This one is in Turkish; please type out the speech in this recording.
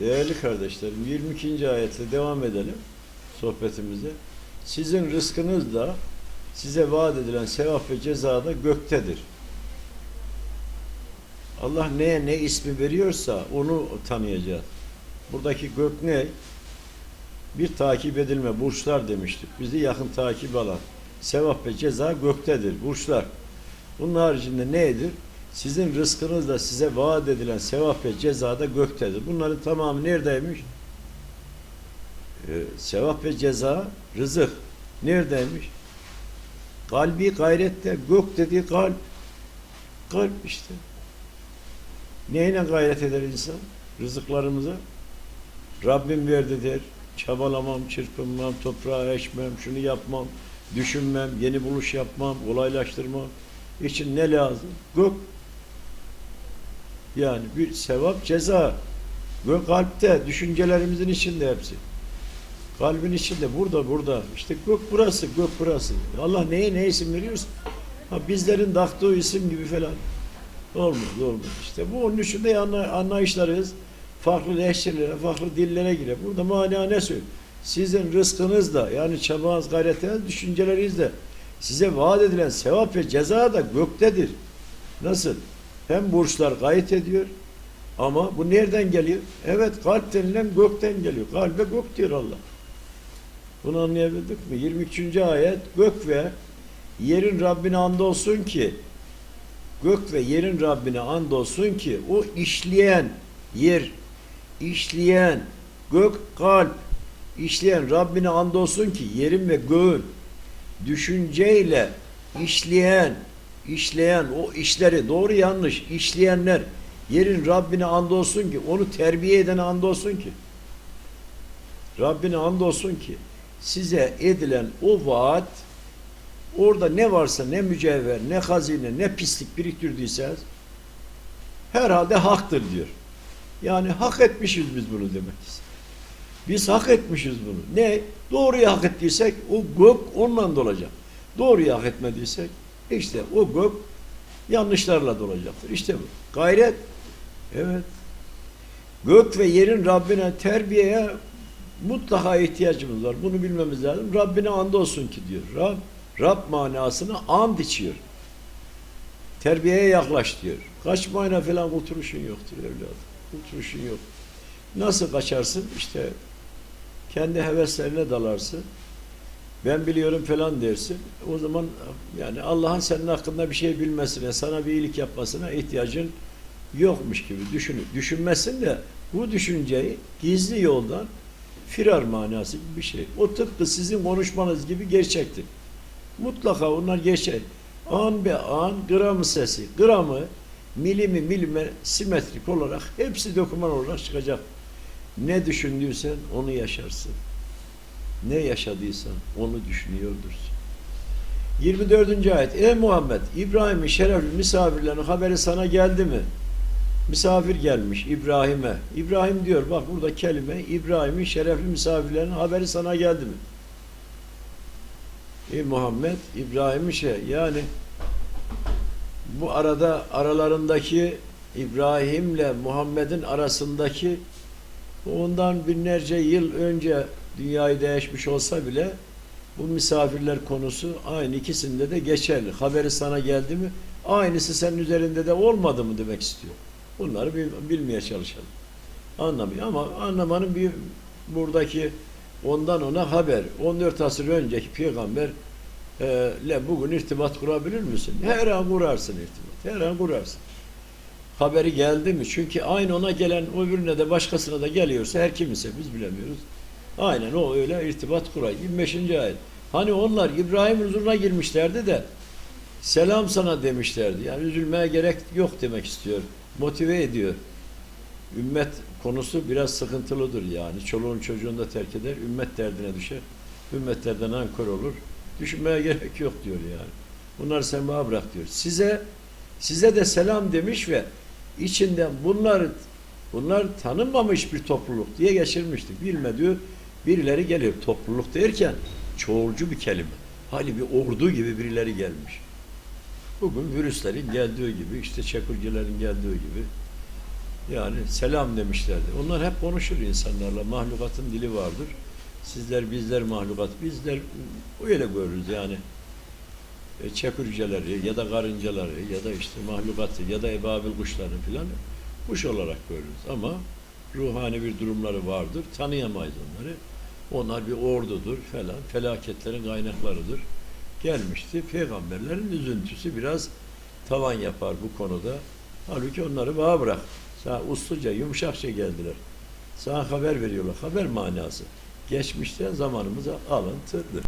Değerli kardeşlerim 22. ayetle devam edelim sohbetimize. Sizin rızkınız da size vaat edilen sevap ve ceza da göktedir. Allah neye ne ismi veriyorsa onu tanıyacağız. Buradaki gök ne? Bir takip edilme, burçlar demiştik. Bizi yakın takip alan. Sevap ve ceza göktedir, burçlar. Bunun haricinde nedir? Sizin rızkınız da size vaat edilen sevap ve ceza da göktedir. Bunların tamamı neredeymiş? Ee, sevap ve ceza, rızık. Neredeymiş? Kalbi gayrette, gök dediği kalp. Kalp işte. Neyine gayret eder insan? Rızıklarımıza. Rabbim verdi der. Çabalamam, çırpınmam, toprağa eşmem, şunu yapmam, düşünmem, yeni buluş yapmam, olaylaştırmam. için ne lazım? Gök. Yani bir sevap, ceza. Gök kalpte, düşüncelerimizin içinde hepsi. Kalbin içinde, burada, burada. İşte gök burası, gök burası. Allah neye ne isim veriyorsa. Ha, bizlerin taktığı isim gibi falan. Olmaz, olmaz. İşte bu onun için de anla, anlayışlarız. Farklı lehçelere, farklı dillere girer. Burada mana ne söylüyor? Sizin rızkınız da, yani çabanız, gayretiniz, düşünceleriniz de size vaat edilen sevap ve ceza da göktedir. Nasıl? Hem burçlar gayet ediyor ama bu nereden geliyor? Evet kalp denilen gökten geliyor. Kalbe gök diyor Allah. Bunu anlayabildik mi? 23. ayet gök ve yerin Rabbine andolsun ki gök ve yerin Rabbine andolsun ki o işleyen yer, işleyen gök kalp, işleyen Rabbine andolsun ki yerin ve göğün düşünceyle işleyen, işleyen o işleri doğru yanlış işleyenler yerin Rabbine andolsun ki onu terbiye edene andolsun ki Rabbine andolsun ki size edilen o vaat orada ne varsa ne mücevher, ne hazine, ne pislik biriktirdiyseniz herhalde haktır diyor. Yani hak etmişiz biz bunu demek. Biz hak etmişiz bunu. Ne? Doğruyu hak ettiysek o gök onunla dolacak. Doğruyu hak etmediysek işte o gök yanlışlarla dolacaktır. İşte bu. Gayret. Evet. Gök ve yerin Rabbine terbiyeye mutlaka ihtiyacımız var. Bunu bilmemiz lazım. Rabbine andolsun ki diyor. Rab, Rab manasını and içiyor. Terbiyeye yaklaş diyor. Kaçmayına falan kurtuluşun yoktur evladım. Kurtuluşun yok. Nasıl kaçarsın? İşte kendi heveslerine dalarsın. Ben biliyorum falan dersin. O zaman yani Allah'ın senin hakkında bir şey bilmesine, sana bir iyilik yapmasına ihtiyacın yokmuş gibi düşün. Düşünmesin de bu düşünceyi gizli yoldan firar manası bir şey. O tıpkı sizin konuşmanız gibi gerçektir. Mutlaka onlar gerçek. An be an gramı sesi, gramı, milimi milime simetrik olarak hepsi doküman olarak çıkacak. Ne düşündüysen onu yaşarsın. Ne yaşadıysan onu düşünüyordursun. 24. ayet. Ey Muhammed, İbrahim'in şerefli misafirlerinin haberi sana geldi mi? Misafir gelmiş İbrahim'e. İbrahim diyor, bak burada kelime, İbrahim'in şerefli misafirlerinin haberi sana geldi mi? Ey Muhammed, İbrahim'in şey, yani bu arada aralarındaki İbrahim'le Muhammed'in arasındaki ondan binlerce yıl önce dünyayı değişmiş olsa bile bu misafirler konusu aynı ikisinde de geçerli. Haberi sana geldi mi? Aynısı senin üzerinde de olmadı mı demek istiyor. Bunları bil, bilmeye çalışalım. Anlamıyor ama anlamanın bir buradaki ondan ona haber. 14 asır önceki peygamber e, bugün irtibat kurabilir misin? Her an kurarsın irtibat. Her an kurarsın. Haberi geldi mi? Çünkü aynı ona gelen öbürüne de başkasına da geliyorsa her kimse biz bilemiyoruz. Aynen o öyle irtibat kurar. 25. ayet. Hani onlar İbrahim huzuruna girmişlerdi de selam sana demişlerdi. Yani üzülmeye gerek yok demek istiyor. Motive ediyor. Ümmet konusu biraz sıkıntılıdır yani. Çoluğun çocuğunu da terk eder. Ümmet derdine düşer. Ümmetlerden ankör olur. Düşünmeye gerek yok diyor yani. Bunlar sen bana bırak diyor. Size size de selam demiş ve içinden bunlar bunlar tanınmamış bir topluluk diye geçirmiştik. Bilme diyor. Birileri geliyor. Topluluk derken çoğulcu bir kelime. Hali bir ordu gibi birileri gelmiş. Bugün virüslerin geldiği gibi, işte çakırcıların geldiği gibi Yani selam demişlerdi. Onlar hep konuşur insanlarla. Mahlukatın dili vardır. Sizler bizler mahlukat. Bizler öyle görürüz yani. E, çekirgeleri ya da karıncaları ya da işte mahlukatı ya da ebabil kuşlarını filan kuş olarak görürüz. Ama ruhani bir durumları vardır. Tanıyamayız onları. Onlar bir ordudur falan. Felaketlerin kaynaklarıdır. Gelmişti. Peygamberlerin üzüntüsü biraz tavan yapar bu konuda. Halbuki onları bana bırak. Sana usluca, yumuşakça geldiler. Sana haber veriyorlar. Haber manası. Geçmişten zamanımıza alıntıdır.